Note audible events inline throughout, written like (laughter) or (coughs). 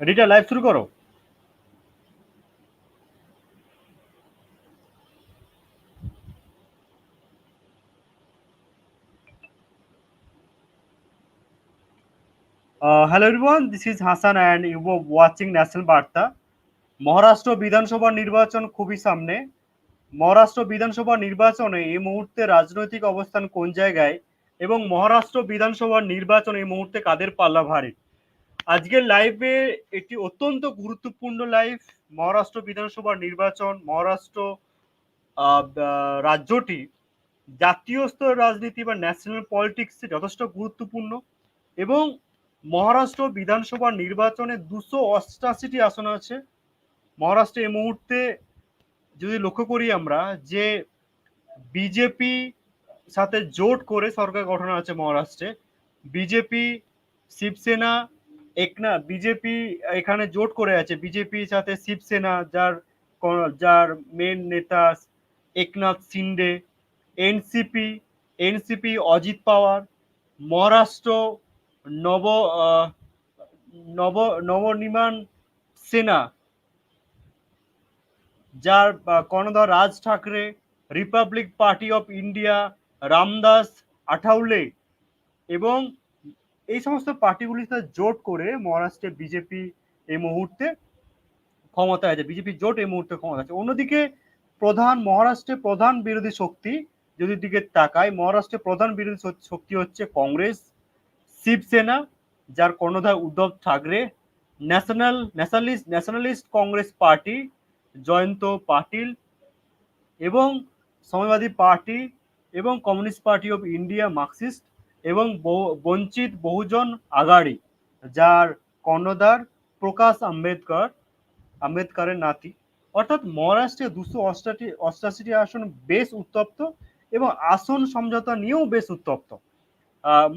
Rita live শুরু করো। Hello hello this is Hasan and you were watching National Maharashtra বিধানসভা নির্বাচন খুবই সামনে মহারাষ্ট্র বিধানসভা নির্বাচনে এই মুহূর্তে রাজনৈতিক অবস্থান কোন জায়গায় এবং মহারাষ্ট্র বিধানসভা নির্বাচন এই মুহূর্তে কাদের পাল্লা ভারী আজকের লাইভে একটি অত্যন্ত গুরুত্বপূর্ণ লাইভ মহারাষ্ট্র বিধানসভা নির্বাচন, মহারাষ্ট্র রাজ্যটি জাতীয় স্তর রাজনীতি বা ন্যাশনাল পলিটিক্সে যথেষ্ট গুরুত্বপূর্ণ এবং মহারাষ্ট্র বিধানসভা নির্বাচনে দুশো অষ্টাশিটি আসন আছে। মহারাষ্ট্রে এই মুহূর্তে যদি লক্ষ্য করি আমরা যে বিজেপি সাথে জোট করে সরকার গঠন আছে মহারাষ্ট্রে, বিজেপি, শিবসেনা একনা বিজেপি এখানে জোট করে আছে। বিজেপির সাথে শিবসেনা, যার যার মেন নেতা একনাথ সিন্ডে এনসিপি এনসিপি অজিত পাওয়ার, মহারাষ্ট্র নব নব, নবনির্মাণ সেনা, যার কর্ণধার Raj Thackeray Republic Party of India Ramdas Athawale এবং এই সমস্ত পার্টিগুলির সাথে জোট করে মহারাষ্ট্রে বিজেপি এই মুহূর্তে ক্ষমতায় আছে। বিজেপি জোট এই মুহূর্তে ক্ষমতা আছে। অন্যদিকে প্রধান, মহারাষ্ট্রে প্রধান বিরোধী শক্তি যদি দিকে তাকায়, মহারাষ্ট্রে প্রধান বিরোধী শক্তি হচ্ছে কংগ্রেস, শিবসেনা, যার কর্ণধার Uddhav Thackeray, national, nationalist Nationalist Congress Party, Jayant Patil এবং সমাজবাদী পার্টি এবং Communist Party of India Marxist এবং বঞ্চিত বহুজন আগাড়ি, যার কর্ণধার প্রকাশ আম্বেদকর, আম্বেদকরের নাতি। অর্থাৎ মহারাষ্ট্রে দুশো অষ্টাটি অষ্টাশিটি আসন বেশ উত্তপ্ত এবং আসন সমঝোতা নিয়েও বেশ উত্তপ্ত।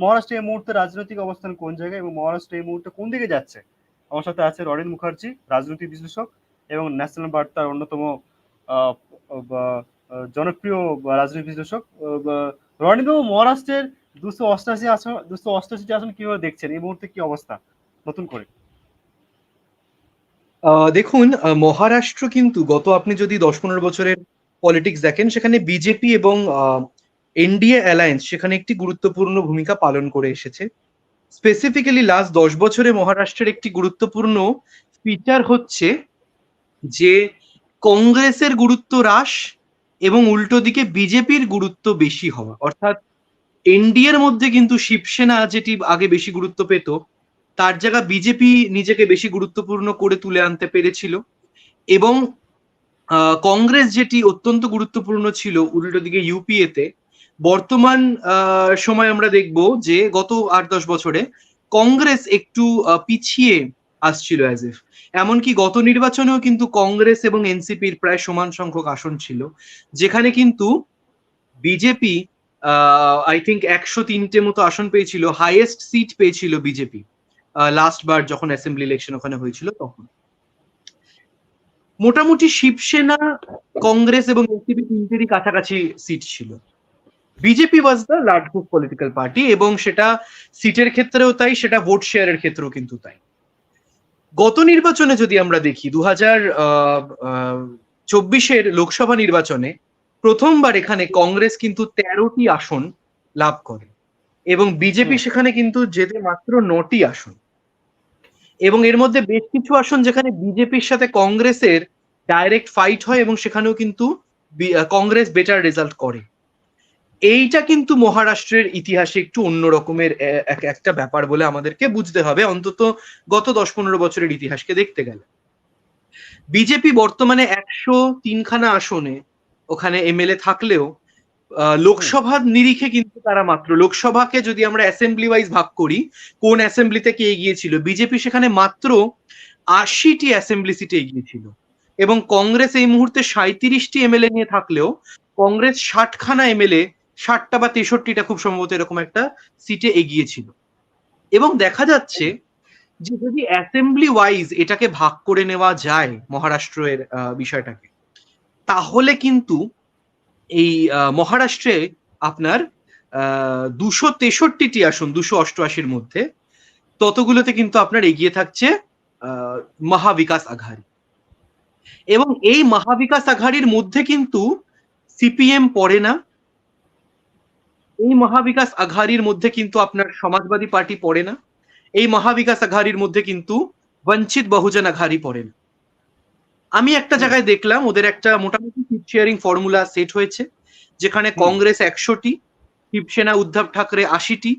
মহারাষ্ট্রে এই মুহূর্তে রাজনৈতিক অবস্থান কোন জায়গায় এবং মহারাষ্ট্র এই মুহূর্তে কোন দিকে যাচ্ছে? আমার সাথে আছে ররেন মুখার্জি, রাজনৈতিক বিশ্লেষক এবং ন্যাশনাল বার্তার অন্যতম জনপ্রিয় রাজনৈতিক বিশ্লেষক। রনিন মহারাষ্ট্রের দুশো অষ্টাশি আসন দুশো অষ্টাশিটি আসন কীভাবে দেখছেন? এই মুহূর্তে কি অবস্থা? নতুন করে। দেখুন মহারাষ্ট্র কিন্তু গত আপনি যদি দশ পনেরো বছরের পলিটিক্স দেখেন, সেখানে বিজেপি এবং এনডিএ অ্যালায়েন্স সেখানে একটি গুরুত্বপূর্ণ ভূমিকা পালন করে এসেছে। স্পেসিফিক্যালি লাস্ট দশ বছরে মহারাষ্ট্রের একটি গুরুত্বপূর্ণ ফিচার হচ্ছে যে কংগ্রেসের গুরুত্ব হ্রাস এবং উল্টো দিকে বিজেপির গুরুত্ব বেশি হওয়া। অর্থাৎ এনডিএর মধ্যে কিন্তু শিবসেনা যেটি আগে বেশি গুরুত্ব পেত, তার জায়গা বিজেপি নিজেকে বেশি গুরুত্বপূর্ণ করে তুলে আনতে পেরেছিল এবং কংগ্রেস যেটি অত্যন্ত গুরুত্বপূর্ণ ছিল উল্টো দিকে ইউপিএতে, বর্তমান সময় আমরা দেখব যে গত আট দশ বছরে কংগ্রেস একটু পিছিয়ে আসছিল অ্যাজ ইফ এমনকি গত নির্বাচনেও কিন্তু কংগ্রেস এবং এনসিপির প্রায় সমান সংখ্যক আসন ছিল, যেখানে কিন্তু বিজেপি আই থিঙ্ক একশো তিনটে মতো আসন পেয়েছিল হাইয়েস্ট সিট পেয়েছিল বিজেপি লাস্ট বার যখন অ্যাসেম্বলি ইলেকশন ওখানে হয়েছিল তখন। মোটামুটি শিবসেনা, কংগ্রেস এবং এনসিপি তিনটেরই কাছাকাছি সিট ছিল। BJP was the largest political party এবং সেটা সিটের ক্ষেত্রেও তাই, সেটা ভোট শেয়ারের ক্ষেত্রেও কিন্তু তাই। গত নির্বাচনে যদি আমরা দেখি দু হাজার চব্বিশের লোকসভা নির্বাচনে প্রথমবার এখানে কংগ্রেস কিন্তু তেরোটি আসন লাভ করে। এবং বিজেপি সেখানে কিন্তু যেতে মাত্র নটি আসন। এবং এর মধ্যে বেশ কিছু আসন যেখানে বিজেপির সাথে কংগ্রেসের ডাইরেক্ট ফাইট হয় এবং সেখানেও কিন্তু কংগ্রেস বেটার রেজাল্ট করে। এইটা কিন্তু মহারাষ্ট্রের ইতিহাসে একটু অন্য রকমের একটা ব্যাপার বলে আমাদেরকে বুঝতে হবে। অন্তত গত দশ পনেরো বছরের ইতিহাসকে দেখতে গেলে। বিজেপি বর্তমানে একশো তিনখানা আসনে ওখানে এমএলএ থাকলেও লোকসভার নিরিখে কিন্তু তারা মাত্র। লোকসভাকে যদি আমরা অ্যাসেম্বলি ওয়াইজ ভাগ করি, কোন অ্যাসেম্বলিতে কে এগিয়েছিল বিজেপি সেখানে মাত্র আশিটি অ্যাসেম্বলি সিটে এগিয়েছিল এবং কংগ্রেস এই মুহূর্তে সাঁত্রিশটি এমএলএ নিয়ে থাকলেও, কংগ্রেস ষাটখানা এমএলএ ষাটটা বা তেষট্টিটা খুব সম্ভবত এরকম একটা সিটে এগিয়েছিল এবং দেখা যাচ্ছে যে যদি অ্যাসেম্বলি ওয়াইজ এটাকে ভাগ করে নেওয়া যায় মহারাষ্ট্রের বিষয়টাকে তাহলে কিন্তু এই মহারাষ্ট্রে আপনার দুশো তেষট্টিটি আসন, দুশো অষ্টআশির মধ্যে ততগুলোতে কিন্তু আপনার এগিয়ে থাকছে মহাবিকাশ আঘাড়ি। এবং এই মহাবিকাশ আঘাড়ির মধ্যে কিন্তু সিপিএম পড়ে না। এই মহাবিকাশ আঘাড়ির মধ্যে কিন্তু আপনার সমাজবাদী পার্টি পড়ে না। এই মহাবিকাশ আঘাড়ির মধ্যে কিন্তু বঞ্চিত বহুজন আঘাড়ি পড়ে না। আমি একটা জায়গায় দেখলাম ওদের একটা মোটামুটি সিট শেয়ারিং ফর্মুলা সেট হয়েছে যেখানে কংগ্রেস একশোটি শিবসেনা উদ্ধব ঠাকরে আশিটি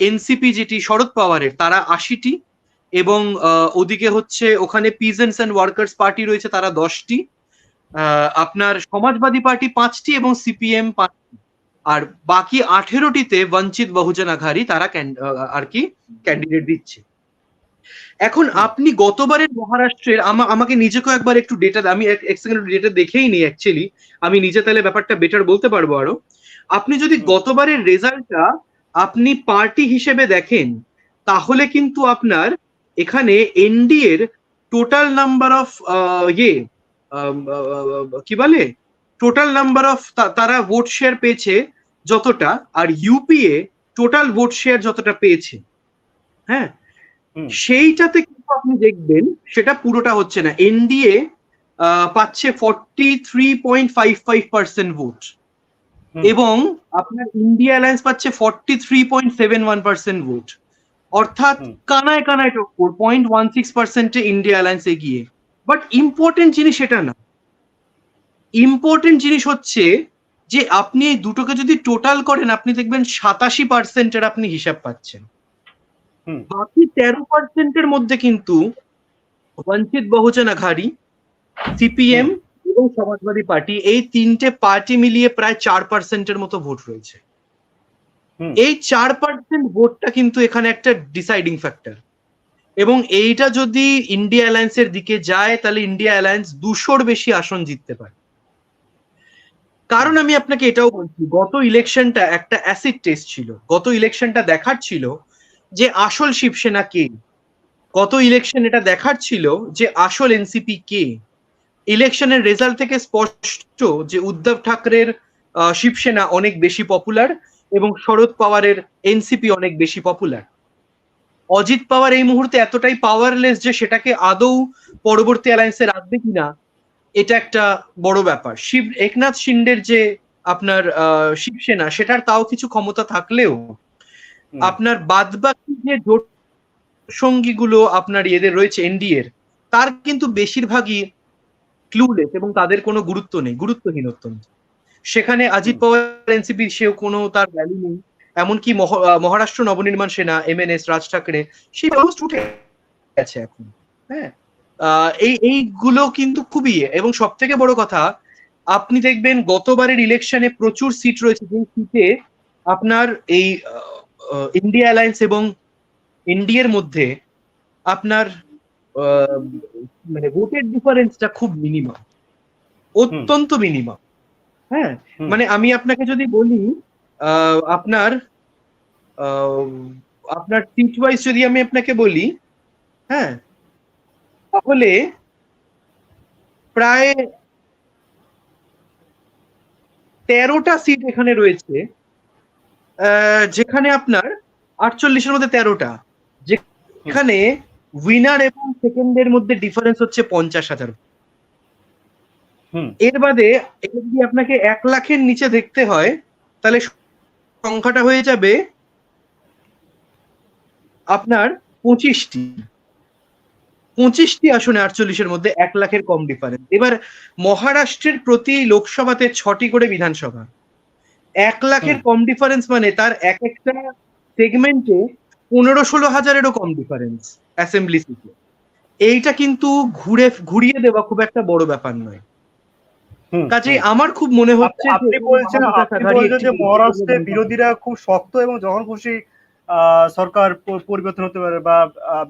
এনসিপি যেটি শরদ পাওয়ারের তারা আশিটি এবং ওদিকে হচ্ছে ওখানে পিজেন্টস অ্যান্ড ওয়ার্কার্স পার্টি রয়েছে তারা দশটি আহ, আপনার সমাজবাদী পার্টি পাঁচটি এবং সিপিএম পাঁচটি। আর বাকি আঠেরোটিতে বঞ্চিত বহুজন আঘাড়ি তারা আর কি ক্যান্ডিডেট দিচ্ছে। এখন আপনি গতবারের মহারাষ্ট্রের আমাকে নিজেকেও একবার একটু ডেটা আমি এক সেকেন্ড ডেটা দেখেই নি অ্যাকচুয়ালি আমি নিজে তাহলে ব্যাপারটা বেটার বলতে পারব আরও। আপনি যদি গতবারের রেজাল্টটা আপনি পার্টি হিসেবে দেখেন তাহলে কিন্তু আপনার এখানে এনডি এর টোটাল নাম্বার অফ ইয়ে কি বলে? টোটাল নাম্বার অফ তারা ভোট শেয়ার পেয়েছে যতটা আর ইউপিএ টোটাল ভোট শেয়ার যতটা পেয়েছে। হ্যাঁ। সেইটাতে কিন্তু আপনি দেখবেন সেটা পুরোটা হচ্ছে না। এনডিএ পাচ্ছে forty three point five five percent vote এবং আপনার ইন্ডিয়া অ্যালায়েন্স পাচ্ছে forty three point seven one percent vote অর্থাৎ। কানায় কানায় টক্কর পয়েন্ট ওয়ান সিক্স পার্সেন্টে ইন্ডিয়া অ্যালায়েন্স এগিয়ে। বাট ইম্পর্টেন্ট জিনিস এটা না। ইম্পর্টেন্ট জিনিস হচ্ছে যে আপনি এই দুটোকে যদি টোটাল করেন আপনি দেখবেন সাতাশি পার্সেন্টের আপনি হিসাব পাচ্ছেন। বাকি তেরো পার্সেন্টের মধ্যে কিন্তু বঞ্চিত বহুজন আঘাড়ি সিপিএম এবং সমাজবাদী পার্টি এই তিনটে পার্টি মিলিয়ে প্রায় চার পার্সেন্টের মতো ভোট রয়েছে। এই চার পার্সেন্ট ভোটটা কিন্তু এখানে একটা ডিসাইডিং ফ্যাক্টর এবং এইটা যদি ইন্ডিয়া অ্যালায়েন্সের দিকে যায় তাহলে ইন্ডিয়া অ্যালায়েন্স দুশোর বেশি আসন জিততে পারে। কারণ আমি আপনাকে এটাও বলছি গত ইলেকশনটা একটা অ্যাসিড টেস্ট ছিল। গত ইলেকশনটা দেখার ছিল যে আসল শিবসেনা কে? গত ইলেকশন এটা দেখার ছিল যে আসল এনসিপি কে? ইলেকশনের রেজাল্ট থেকে স্পষ্ট যে উদ্ধব ঠাকরের শিবসেনা অনেক বেশি পপুলার এবং শরদ পাওয়ারের এনসিপি অনেক বেশি পপুলার অজিত পাওয়ার এই মুহূর্তে এতটাই পাওয়ারলেস যে সেটাকে আদৌ পরবর্তী অ্যালায়েন্সে রাখবে কিনা এটা একটা বড় ব্যাপার। শিব একনাথ শিন্ডের যে আপনার আহ, শিবসেনা সেটার তাও কিছু ক্ষমতা থাকলেও। আপনার বাদবাকি যে জোট সঙ্গীগুলো আপনার এদের রয়েছে এনডিএর তার কিন্তু বেশিরভাগই ক্লুলেস এবং তাদের কোনো গুরুত্ব নেই গুরুত্বহীন অত্যন্ত সেখানে অজিত পাওয়ার এনসিপি সেও কোনো তার ভ্যালু নেই এমনকি Maharashtra Navnirman Sena M N S Raj Thackeray সেই অলমোস্ট উঠে গেছে এখন হ্যাঁ আহ, এই এইগুলো কিন্তু খুবই ইয়ে। এবং সব থেকে বড় কথা আপনি দেখবেন গতবারের ইলেকশনে প্রচুর সিট রয়েছে যে সিটে আপনার এই ইন্ডিয়া অ্যালায়েন্স এবং এনডিএর মধ্যে আপনার মানে ভোটের ডিফারেন্সটা খুব মিনিমাম অত্যন্ত মিনিমাম হ্যাঁ? মানে আমি আপনাকে যদি বলি আহ, আপনার আপনার সিট ওয়াইজ যদি আমি আপনাকে বলি হ্যাঁ? তাহলে প্রায় তেরোটা সিট এখানে রয়েছে আহ, যেখানে আপনার আটচল্লিশের মধ্যে তেরোটা। যেখানে উইনার এবং সেকেন্ডের মধ্যে ডিফারেন্স হচ্ছে পঞ্চাশ হাজার এর বাদে যদি আপনাকে এক লাখের নিচে দেখতে হয় তাহলে সংখ্যাটা হয়ে যাবে আপনার পঁচিশটি। পঁচিশটি আসনে আটচল্লিশের মধ্যে এক লাখের কম ডিফারেন্স এবার মহারাষ্ট্রের প্রতি লোকসভাতে ছটি করে বিধানসভা। এক লাখের কম ডিফারেন্স মানে তার এক একটা সেগমেন্টে পনেরো ষোলো হাজারেরও কম ডিফারেন্স অ্যাসেম্বলি সিটে এইটা কিন্তু ঘুরে ঘুরিয়ে দেওয়া খুব একটা বড় ব্যাপার নয়। কাজেই আমার খুব মনে হচ্ছে আপনি বলছেন আপনি বলছেন যে মহারাষ্ট্রে বিরোধীরা খুব শক্ত এবং যখন খুশি সরকার পরিবর্তন হতে পারে বা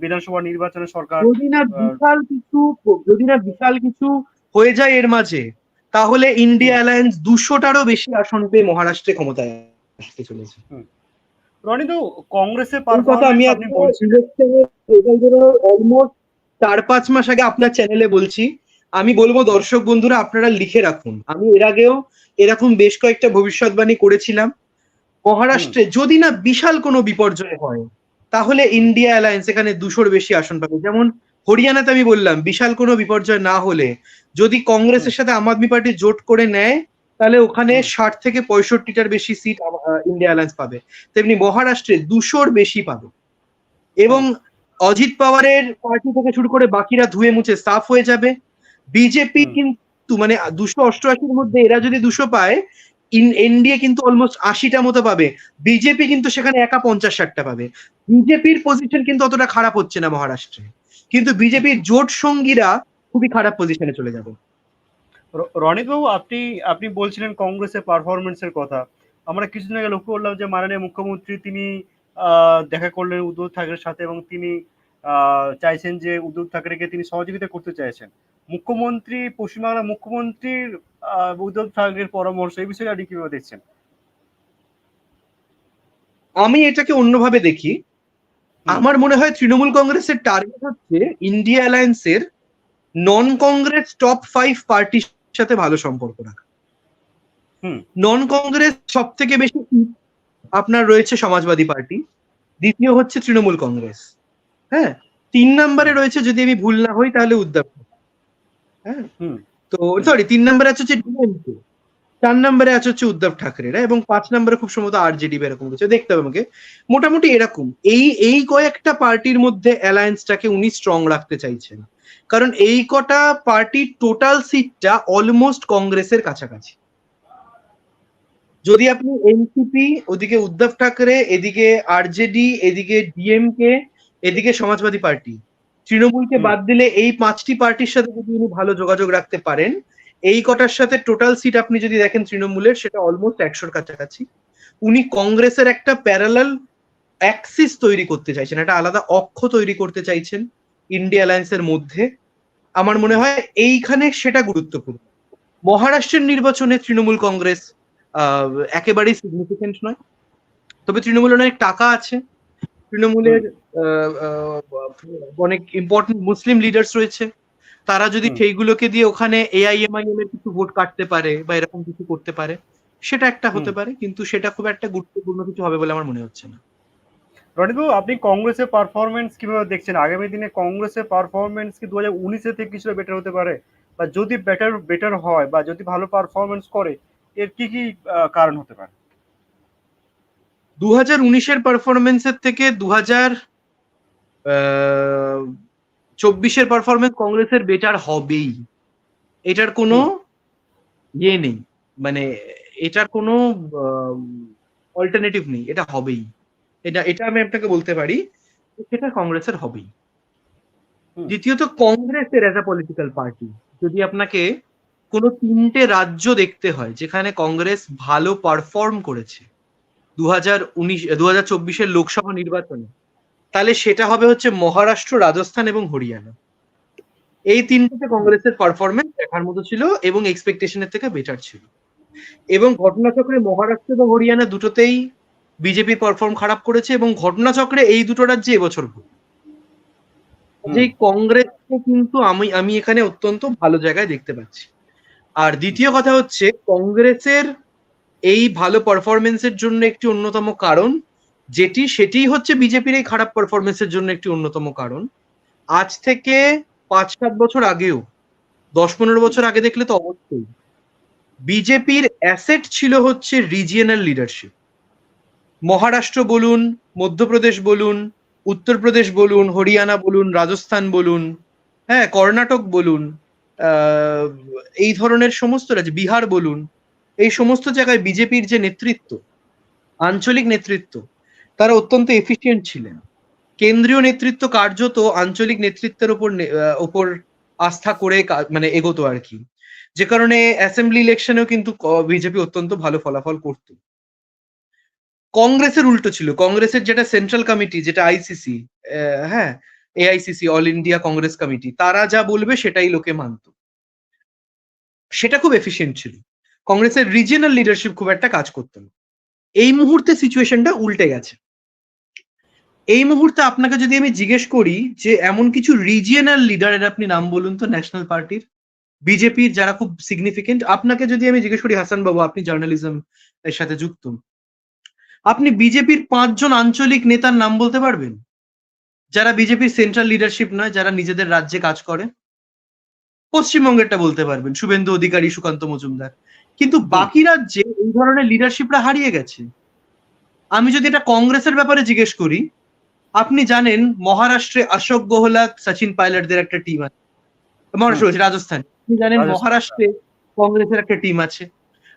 বিধানসভা নির্বাচনে সরকার যদি না বিশাল কিছু যদি না বিশাল কিছু হয়ে যায় এর মাঝে তাহলে ইন্ডিয়া অ্যালায়েন্স দুশোটারও বেশি আসন পেয়ে মহারাষ্ট্রে ক্ষমতায় আসতে চলেছে। রনি তো কংগ্রেসের কথা আমি আপনি বলছেন। অলমোস্ট চার পাঁচ মাস আগে আপনার চ্যানেলে বলছি। আমি বলব দর্শক বন্ধুরা আপনারা লিখে রাখুন। আমি এর আগেও এরকম বেশ কয়েকটা ভবিষ্যৎবাণী করেছিলাম। মহারাষ্ট্রে যদি না বিশাল কোনো বিপর্যয় হয় তাহলে ইন্ডিয়া অ্যালায়েন্স এখানে দুশোর বেশি আসন পাবে। যেমন হরিয়ানাতে আমি বললাম বিশাল কোনো বিপর্যয় না হলে যদি কংগ্রেসের সাথে আম আদমি পার্টি জোট করে নেয় তাহলে ওখানে ষাট থেকে পঁয়ষট্টিটার বেশি সিট ইন্ডিয়া অ্যালায়েন্স পাবে। তেমনি মহারাষ্ট্রে দুশোর বেশি পাবে। এবং অজিত পাওয়ারের পার্টি থেকে শুরু করে বাকিরা ধুয়ে মুছে সাফ হয়ে যাবে। বিজেপি কিন্তু মানে দুশো অষ্টআশির মধ্যে এরা যদি দুশো পায় ইন এনডিএ কিন্তু অলমোস্ট আশিটা মতো পাবে। বিজেপি কিন্তু সেখানে একা পঞ্চাশ ষাটটা পাবে। বিজেপির পজিশন কিন্তু অতটা খারাপ হচ্ছে না মহারাষ্ট্রে। কিন্তু বিজেপির জোট সঙ্গীরা খুবই খারাপ পজিশনে চলে যাবে। রনিত বাবু আপনি আপনি বলছিলেন কংগ্রেসের পারফরমেন্সের কথা। আমরা কিছুদিন আগে লক্ষ্য করলাম যে মাননীয় মুখ্যমন্ত্রী তিনি দেখা করলেন উদ্ধব ঠাকরের সাথে এবং তিনি চাইছেন যে উদ্ধব ঠাকরেকে তিনি সহযোগিতা করতে চাইছেন। মুখ্যমন্ত্রী পশ্চিমবাংলার মুখ্যমন্ত্রীর উদ্ধব ঠাকরের পরামর্শ এই বিষয়ে আপনি কীভাবে দেখছেন? আমি এটাকে অন্যভাবে দেখি। আমার মনে হয় তৃণমূল কংগ্রেসের টার্গেট হচ্ছে ইন্ডিয়া অ্যালায়েন্সের নন কংগ্রেস টপ ফাইভ পার্টির সাথে ভালো সম্পর্ক রাখা। নন কংগ্রেস সব থেকে বেশি আপনার রয়েছে সমাজবাদী পার্টি দ্বিতীয় হচ্ছে তৃণমূল কংগ্রেস হ্যাঁ তিন নম্বরে রয়েছে যদি আমি ভুল না হই তাহলে উদ্ধব হ্যাঁ তো সরি তিন নম্বরে আছে হচ্ছে ডিএমকে চার নম্বরে আছে হচ্ছে উদ্ধব ঠাকরেরা এবং পাঁচ নম্বরে খুব সম্ভবত আরজেডি বা এরকম কিছু। দেখতে হবে আমাকে। মোটামুটি এরকম। এই এই কয়েকটা পার্টির মধ্যে অ্যালায়েন্সটাকে উনি স্ট্রং রাখতে চাইছেন। কারণ এই কটা পার্টির টোটাল সিটটা অলমোস্ট কংগ্রেসের কাছাকাছি। যদি আপনি এনসিপি ওদিকে উদ্ধব ঠাকরে এদিকে আরজেডি এদিকে ডিএমকে এদিকে সমাজবাদী পার্টি তৃণমূলকে বাদ দিলে এই পাঁচটি পার্টির সাথে যদি উনি ভালো যোগাযোগ রাখতে পারেন এই কটার সাথে টোটাল সিট আপনি যদি দেখেন তৃণমূলের সেটা অলমোস্ট একশোর কাছাকাছি। উনি কংগ্রেসের একটা প্যারালাল অ্যাক্সিস তৈরি করতে চাইছেন একটা আলাদা অক্ষ তৈরি করতে চাইছেন। ইন্ডিয়া অ্যালায়েন্সের মধ্যে আমার মনে হয় এইখানে সেটা গুরুত্বপূর্ণ। মহারাষ্ট্রের নির্বাচনে তৃণমূল কংগ্রেস আহ, একেবারেই সিগনিফিকেন্ট নয়। তবে তৃণমূলের অনেক টাকা আছে। তৃণমূলের অনেক ইম্পর্টেন্ট মুসলিম লিডার্স রয়েছে। তারা যদি সেইগুলোকে দিয়ে ওখানে এআইএমআইএম এর কিছু ভোট কাটতে পারে বা এরকম কিছু করতে পারে সেটা একটা হতে পারে কিন্তু সেটা খুব একটা গুরুত্বপূর্ণ কিছু হবে বলে আমার মনে হচ্ছে না। রনিত বাবু আপনি কংগ্রেসের পারফরমেন্স কীভাবে দেখছেন? আগামী দিনে কংগ্রেসের পারফরমেন্স কি দু হাজার উনিশে থেকে কিছুটা বেটার হতে পারে? বা যদি বেটার বেটার হয় বা যদি ভালো পারফরমেন্স করে এর কি কি কারণ হতে পারে? দু হাজার উনিশের পারফরমেন্সের থেকে দু হাজার চব্বিশের পারফরমেন্স কংগ্রেসের বেটার হবেই। এটার কোনো ইয়ে নেই। মানে এটার কোনো অল্টারনেটিভ নেই। এটা হবেই। এটা এটা আমি আপনাকে বলতে পারি সেটা কংগ্রেসের হবেই। দ্বিতীয়ত কংগ্রেসের অ্যাজ আ পলিটিক্যাল পার্টি যদি আপনাকে কোনো তিনটে রাজ্য দেখতে হয় যেখানে কংগ্রেস ভালো পারফর্ম করেছে দু হাজার উনিশ দু হাজার চব্বিশের লোকসভা নির্বাচনে তাহলে সেটা হবে হচ্ছে মহারাষ্ট্র রাজস্থান এবং হরিয়ানা। এই তিনটাতে কংগ্রেসের পারফরমেন্স দেখার মতো ছিল এবং এক্সপেকটেশনের থেকে বেটার ছিল। এবং ঘটনাচক্রে মহারাষ্ট্র এবং হরিয়ানা দুটোতেই বিজেপি পারফর্ম খারাপ করেছে এবং ঘটনাচক্রে এই দুটো রাজ্যে এবছর। যে কংগ্রেসকে কিন্তু আমি আমি এখানে অত্যন্ত ভালো জায়গায় দেখতে পাচ্ছি। আর দ্বিতীয় কথা হচ্ছে কংগ্রেসের এই ভালো পারফরমেন্সের জন্য একটি অন্যতম কারণ যেটি সেটি হচ্ছে বিজেপির এই খারাপ পারফরমেন্সের জন্য একটি অন্যতম কারণ। আজ থেকে পাঁচ সাত বছর আগেও দশ পনেরো বছর আগে দেখলে তো অবশ্যই বিজেপির অ্যাসেট ছিল হচ্ছে রিজিয়নাল লিডারশিপ মহারাষ্ট্র বলুন মধ্যপ্রদেশ বলুন উত্তরপ্রদেশ বলুন হরিয়ানা বলুন রাজস্থান বলুন হ্যাঁ কর্ণাটক বলুন এই ধরনের সমস্ত রাজ্য বিহার বলুন এই সমস্ত জায়গায় বিজেপির যে নেতৃত্ব আঞ্চলিক নেতৃত্ব তারা অত্যন্ত এফিসিয়েন্ট ছিলেন। কেন্দ্রীয় নেতৃত্ব কার্যত আঞ্চলিক নেতৃত্বের আহ, উপর আস্থা করে মানে এগোতো আর কি। যে কারণে অ্যাসেম্বলি ইলেকশনেও কিন্তু বিজেপি অত্যন্ত ভালো ফলাফল করত। কংগ্রেসের উল্টো ছিল। কংগ্রেসের যেটা সেন্ট্রাল কমিটি যেটা আইসিসি হ্যাঁ AICC all India Congress committee তারা যা বলবে সেটাই লোকে মানত। সেটা খুব এফিসিয়েন্ট ছিল। কংগ্রেসের রিজিয়নাল লিডারশিপ খুব একটা কাজ করতো না। এই মুহূর্তে সিচুয়েশনটা উল্টে গেছে। এই মুহূর্তে আপনাকে যদি আমি জিজ্ঞেস করি যে এমন কিছু রিজিয়নাল লিডারের আপনি নাম বলুন তো ন্যাশনাল পার্টির বিজেপির যারা খুব সিগনিফিকেন্ট আপনাকে যদি আমি জিজ্ঞেস করি হাসান বাবু আপনি জার্নালিজম এর সাথে যুক্ত? আপনি বিজেপির পাঁচজন আঞ্চলিক নেতার নাম বলতে পারবেন? যারা বিজেপির সেন্ট্রাল লিডারশিপ নয় যারা নিজেদের রাজ্যে কাজ করে। পশ্চিমবঙ্গেরটা বলতে পারবেন শুভেন্দু অধিকারী সুকান্ত মজুমদার। কিন্তু বাকি রাজ্যে এই ধরনের লিডারশিপরা হারিয়ে গেছে আমি যদি এটা কংগ্রেসের ব্যাপারে জিজ্ঞেস করি আপনি জানেন মহারাষ্ট্রে অশোক গহলাত সচিন পাইলটদের একটা টিম আছে। মহারাষ্ট্র বলছি রাজস্থান। আপনি জানেন মহারাষ্ট্রে কংগ্রেসের একটা টিম আছে।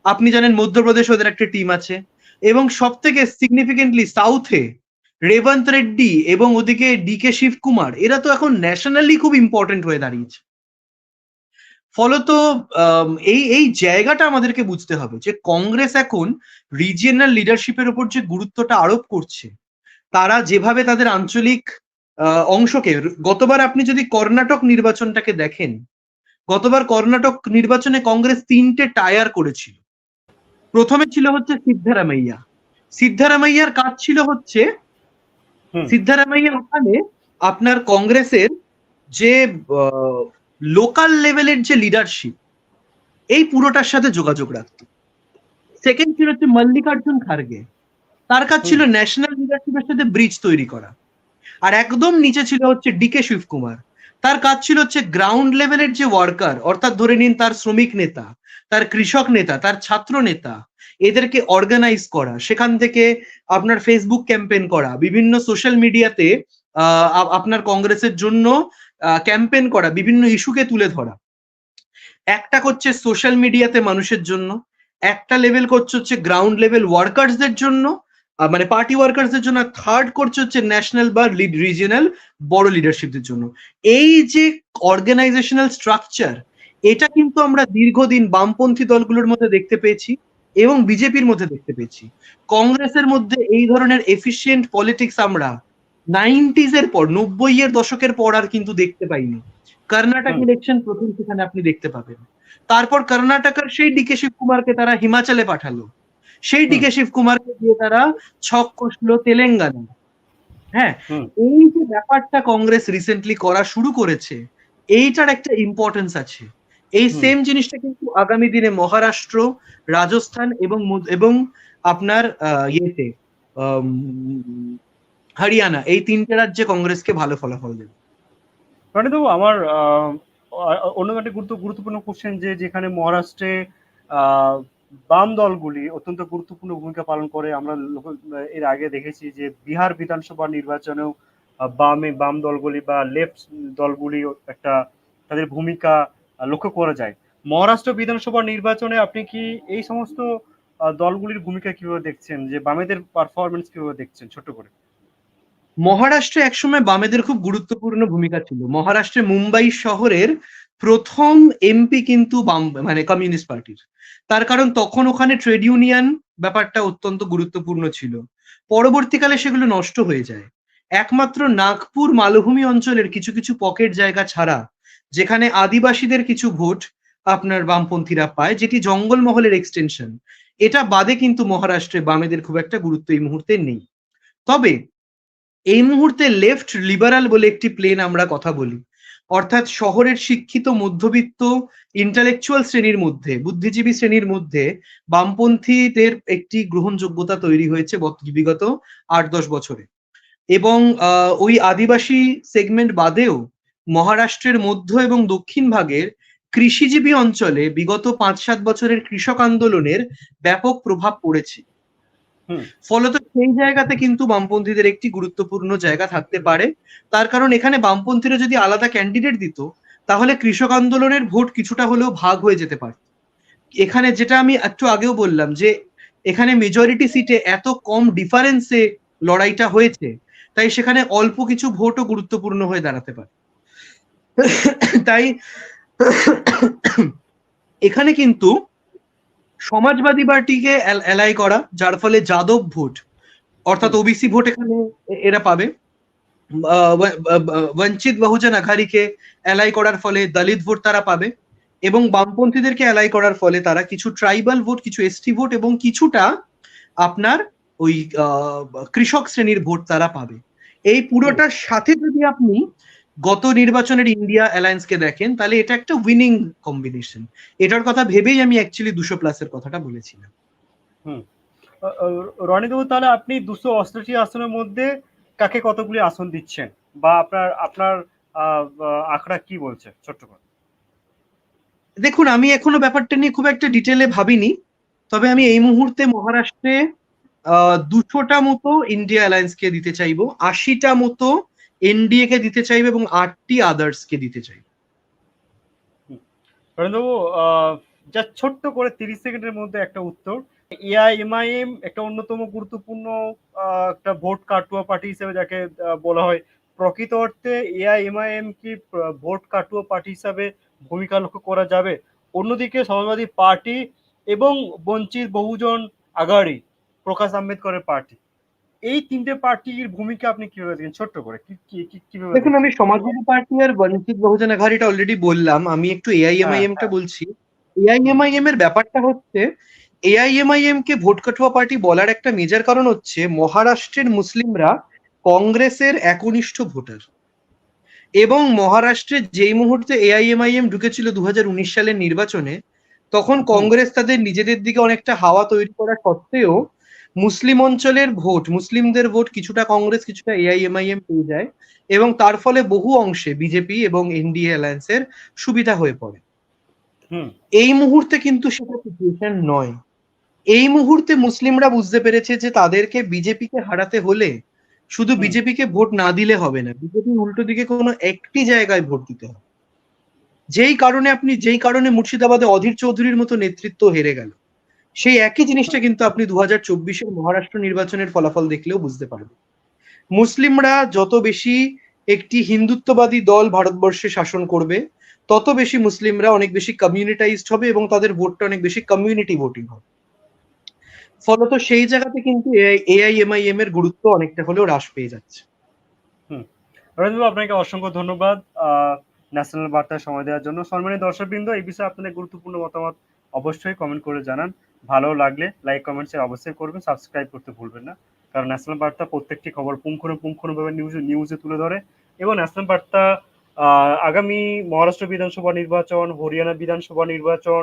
আপনি জানেন মধ্যপ্রদেশ ওদের একটা টিম আছে। এবং সব থেকে সিগনিফিকেন্টলি সাউথে রেবন্ত রেড্ডি এবং ওদিকে ডিকে শিবকুমার, এরা তো এখন ন্যাশনালি খুব ইম্পর্টেন্ট হয়ে দাঁড়িয়েছে। ফলত এই এই জায়গাটা আমাদেরকে বুঝতে হবে যে কংগ্রেস এখন রিজিয়নাল লিডারশিপের উপর যে গুরুত্বটা আরোপ করছে, তারা যেভাবে তাদের আঞ্চলিক অংশকে, গতবার আপনি যদি কর্ণাটক নির্বাচনটাকে দেখেন, গতবার কর্ণাটক নির্বাচনে কংগ্রেস তিনটে টায়ার করেছিল। প্রথমে ছিল হচ্ছে সিদ্ধারামাইয়া। সিদ্ধারামাইয়ার কাজ ছিল হচ্ছে হুম। সিদ্ধারামাইয়া ওখানে আপনার কংগ্রেসের যে লোকাল লেভেলের যে লিডারশিপ এই পুরোটার সাথে যোগাযোগ রাখত। সেকেন্ড ছিল হচ্ছে মল্লিকার্জুন খার্গে। তার কাজ ছিল ন্যাশনাল লিডারশিপের সাথে ব্রিজ তৈরি করা। আর একদম নিচে ছিল হচ্ছে ডিকে শিবকুমার তার কাজ ছিল হচ্ছে গ্রাউন্ড লেভেলের যে ওয়ার্কার অর্থাৎ ধরে নিন তার শ্রমিক নেতা তার কৃষক নেতা, তার ছাত্র নেতা, এদেরকে অর্গানাইজ করা, সেখান থেকে আপনার ফেসবুক ক্যাম্পেন করা, বিভিন্ন সোশ্যাল মিডিয়াতে আপনার কংগ্রেসের জন্য ক্যাম্পেন করা, বিভিন্ন ইস্যুকে তুলে ধরা। একটা করছে সোশ্যাল মিডিয়াতে মানুষের জন্য, একটা লেভেল করছে হচ্ছে গ্রাউন্ড লেভেল ওয়ার্কার্সদের জন্য মানে পার্টি ওয়ার্কার্সদের জন্য থার্ড করছে হচ্ছে ন্যাশনাল বা রিজিয়নাল বড় লিডারশিপদের জন্য। এই যে অর্গানাইজেশনাল স্ট্রাকচার এটা কিন্তু আমরা দীর্ঘদিন বামপন্থী দলগুলোর মধ্যে দেখতে পেয়েছি এবং বিজেপির মধ্যে দেখতে পেয়েছি। কংগ্রেসের মধ্যে এই ধরনের এফিসিয়েন্ট পলিটিক্স আমরা নাইনটিজ এর পর নব্বই এর দশকের পর আর কিন্তু দেখতে পাইনি। কর্ণাটক ইলেকশন প্রথম সেখানে আপনি দেখতে পাবেন। তারপর কর্ণাটকের সেই ডিকে শিবকুমারকে তারা হিমাচলে পাঠালো। সেই। ডিকে শিবকুমারকে দিয়ে তারা ছক কষলো তেলেঙ্গানা। হ্যাঁ এই যে ব্যাপারটা কংগ্রেস রিসেন্টলি করা শুরু করেছে এইটার একটা ইম্পর্টেন্স আছে। এই সেম জিনিসটা কিন্তু আগামী দিনে মহারাষ্ট্র রাজস্থান এবং এবং আপনার ইয়েতে হরিয়ানা এই তিনটে রাজ্যে কংগ্রেসকে ভালো ফলাফল দেবে। রণিতবাবু আমার আহ, অন্য একটা গুরুত্ব গুরুত্বপূর্ণ কোশ্চেন যে যেখানে মহারাষ্ট্রে আহ, বাম দলগুলি অত্যন্ত গুরুত্বপূর্ণ ভূমিকা পালন করে। আমরা এর আগে দেখেছি যে বিহার বিধানসভা নির্বাচনেও বামে বাম দলগুলি বা লেফট দলগুলি একটা তাদের ভূমিকা লক্ষ্য করা যায়। মহারাষ্ট্র বিধানসভা নির্বাচনে আপনি কি এই সমস্ত দলগুলির ভূমিকা কীভাবে দেখছেন? যে বামেদের পারফরমেন্স কীভাবে দেখছেন ছোট করে? মহারাষ্ট্রে একসময় বামেদের খুব গুরুত্বপূর্ণ ভূমিকা ছিল। মহারাষ্ট্রে মুম্বাই শহরের প্রথম এমপি কিন্তু বাম মানে কমিউনিস্ট পার্টির। তার কারণ তখন ওখানে ট্রেড ইউনিয়ন ব্যাপারটা অত্যন্ত গুরুত্বপূর্ণ ছিল। পরবর্তীকালে সেগুলো নষ্ট হয়ে যায়। একমাত্র নাগপুর মালভূমি অঞ্চলের কিছু কিছু পকেট জায়গা ছাড়া যেখানে আদিবাসীদের কিছু ভোট আপনার বামপন্থীরা পায়, যেটি জঙ্গলমহলের এক্সটেনশন এটা বাদে কিন্তু মহারাষ্ট্রে বামেদের খুব একটা গুরুত্ব এই মুহূর্তে নেই। তবে এই মুহূর্তে লেফট লিবারাল বলে একটি প্লেন আমরা কথা বলি। অর্থাৎ শহরের শিক্ষিত মধ্যবিত্ত ইন্টালেকচুয়াল শ্রেণির মধ্যে, বুদ্ধিজীবী শ্রেণির মধ্যে বামপন্থীদের একটি গ্রহণযোগ্যতা তৈরি হয়েছে বিগত আট দশ বছরে। এবং ওই আদিবাসী সেগমেন্ট বাদেও মহারাষ্ট্রের মধ্য এবং দক্ষিণ ভাগের কৃষিজীবী অঞ্চলে বিগত পাঁচ সাত বছরের কৃষক আন্দোলনের ব্যাপক প্রভাব পড়েছে। ফলত সেই জায়গাতে কিন্তু বামপন্থীদের একটি গুরুত্বপূর্ণ জায়গা থাকতে পারে। তার কারণ এখানে বামপন্থীরা যদি আলাদা ক্যান্ডিডেট দিত তাহলে কৃষক আন্দোলনের ভোট কিছুটা হলেও ভাগ হয়ে যেতে পারত। এখানে যেটা আমি একটু আগেও বললাম যে এখানে মেজরিটি সিটে এত কম ডিফারেন্সে লড়াইটা হয়েছে তাই সেখানে অল্প কিছু ভোটও গুরুত্বপূর্ণ হয়ে দাঁড়াতে পারে। (coughs) তাই (coughs) এখানে কিন্তু সমাজবাদী পার্টিকে অ্যালাই করা যার ফলে যাদব ভোট অর্থাৎ ওবিসি ভোট এখানে এরা পাবে। বঞ্চিত বহুজন আঘাড়িকে অ্যালাই করার ফলে দলিত ভোট তারা পাবে এবং বামপন্থীদেরকে অ্যালাই করার ফলে তারা কিছু ট্রাইবাল ভোট কিছু এসটি ভোট এবং কিছুটা আপনার ওই আহ, কৃষক শ্রেণির ভোট তারা পাবে। এই পুরোটার সাথে যদি আপনি গত নির্বাচনের ইন্ডিয়া অ্যালায়েন্সকে দেখেন তাহলে এটা একটা উইনিং কম্বিনেশন এটার কথা ভেবেই আমি অ্যাকচুয়ালি দুশো প্লাসের কথাটা বলেছিলাম। রণিতবাবু তাহলে আপনি দুশো অষ্টাশি আসনের মধ্যে কাকে কতগুলি আসন দিচ্ছেন? বা আপনার আপনার আঁকড়া কি বলছে? ছোট্ট করে। দেখুন আমি এখনও ব্যাপারটা নিয়ে খুব একটা ডিটেলে ভাবিনি তবে আমি এই মুহূর্তে মহারাষ্ট্রে দুশোটা মতো ইন্ডিয়া অ্যালায়েন্সকে দিতে চাইব আশিটা মতো এনডিএ কে দিতে চাইবে এবং আটটি আদার্স কে দিতে চাইবে। বরেন্দ্রবাবু যা ছোট্ট করে তিরিশ সেকেন্ডের মধ্যে একটা উত্তর। এআইএমআইএম একটা অন্যতম গুরুত্বপূর্ণ একটা ভোট কাটুয়া পার্টি হিসেবে যাকে বলা হয়। প্রকৃত অর্থে এআইএমআইএম কি ভোট কাটুয়া পার্টি হিসাবে ভূমিকা লক্ষ্য করা যাবে? অন্যদিকে সমাজবাদী পার্টি এবং বঞ্চিত বহুজন আগাড়ি, প্রকাশ আম্বেদকরের পার্টি। এই তিনটে পার্টির ভূমিকা আপনি কীভাবে দেখেন? ছোট্ট করে কি কি- কি- কীভাবে দেখুন আমি সমাজবাদী পার্টি আর বঞ্চিত বহুজন আঘাড়িটা অলরেডি বললাম আমি একটু এআইএমআইএম টা হ্যাঁ, বলছি। এআইএমআইএম এর ব্যাপারটা হচ্ছে এআইএমআইএম কে ভোট কাটুয়া পার্টি বলার একটা মেজার কারণ হচ্ছে মহারাষ্ট্রের মুসলিমরা কংগ্রেসের একনিষ্ঠ ভোটার। এবং মহারাষ্ট্রে যেই মুহূর্তে এআইএমআইএম ঢুকেছিল দু হাজার উনিশ সালের নির্বাচনে তখন কংগ্রেস তাদের নিজেদের দিকে অনেকটা হাওয়া তৈরি করা সত্ত্বেও মুসলিম অঞ্চলের ভোট মুসলিমদের ভোট কিছুটা কংগ্রেস কিছুটা এআইএমআইএম পেয়ে যায় এবং তার ফলে বহু অংশে বিজেপি এবং এনডিএ অ্যালায়েন্সের সুবিধা হয়ে পড়ে। এই মুহূর্তে কিন্তু সেটা সিচুয়েশন নয়। এই মুহূর্তে মুসলিমরা বুঝতে পেরেছে যে তাদেরকে বিজেপিকে হারাতে হলে শুধু। বিজেপিকে ভোট না দিলে হবে না। বিজেপি উল্টো দিকে কোনো একটি জায়গায় ভোট দিতে হবে। যেই কারণে আপনি যেই কারণে মুর্শিদাবাদে অধীর চৌধুরীর মতো নেতৃত্ব হেরে গেল। সেই একই জিনিসটা কিন্তু আপনি দু হাজার চব্বিশের মহারাষ্ট্র নির্বাচনের ফলাফল দেখলেও বুঝতে পারবেন। মুসলিমরা যত বেশি একটি হিন্দুত্ববাদী দল ভারতবর্ষে শাসন করবে, তত বেশি মুসলিমরা অনেক বেশি কমিউনিটাইজড হবে এবং তাদের ভোটটা অনেক বেশি কমিউনিটি ভোটিং হবে। ফলত সেই জায়গাতে কিন্তু এআইএমআইএম এর গুরুত্ব অনেকটা হলেও হ্রাস পেয়ে যাচ্ছে। আপনাকে অসংখ্য ধন্যবাদ ন্যাশনাল বার্তায় সময় দেওয়ার জন্য। সম্মানিত দর্শকবৃন্দ, এই বিষয়ে আপনাদের গুরুত্বপূর্ণ মতামত অবশ্যই কমেন্ট করে জানান। ভালো লাগলে লাইক কমেন্ট শেয়ার অবশ্যই করবেন সাবস্ক্রাইব করতে ভুলবেন না। কারণ ন্যাশনাল বার্তা প্রত্যেকটি খবর পুঙ্খানুপুঙ্খানুভাবে নিউজ নিউজে তুলে ধরে এবং ন্যাশনাল বার্তা আগামী মহারাষ্ট্র বিধানসভা নির্বাচন, হরিয়ানা বিধানসভা নির্বাচন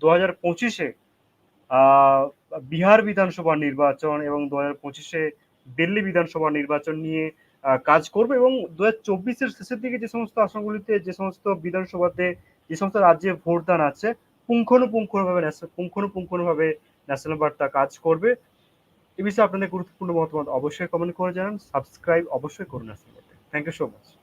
দু হাজার পঁচিশে বিহার বিধানসভা নির্বাচন এবং দু হাজার পঁচিশে দিল্লি বিধানসভা নির্বাচন নিয়ে কাজ করবে এবং দু হাজার চব্বিশের শেষের দিকে যে সমস্ত আসনগুলিতে, যে সমস্ত বিধানসভাতে, যে সমস্ত রাজ্যে ভোটদান আছে পুঙ্খানুপুঙ্খানুভাবে ন্যাশ- পুঙ্খানুপুঙ্খানুভাবে ন্যাশনাল বার্তা কাজ করবে। এ বিষয়ে আপনাদের গুরুত্বপূর্ণ মতামত অবশ্যই কমেন্ট করে জানান। সাবস্ক্রাইব অবশ্যই করুন national thank you so much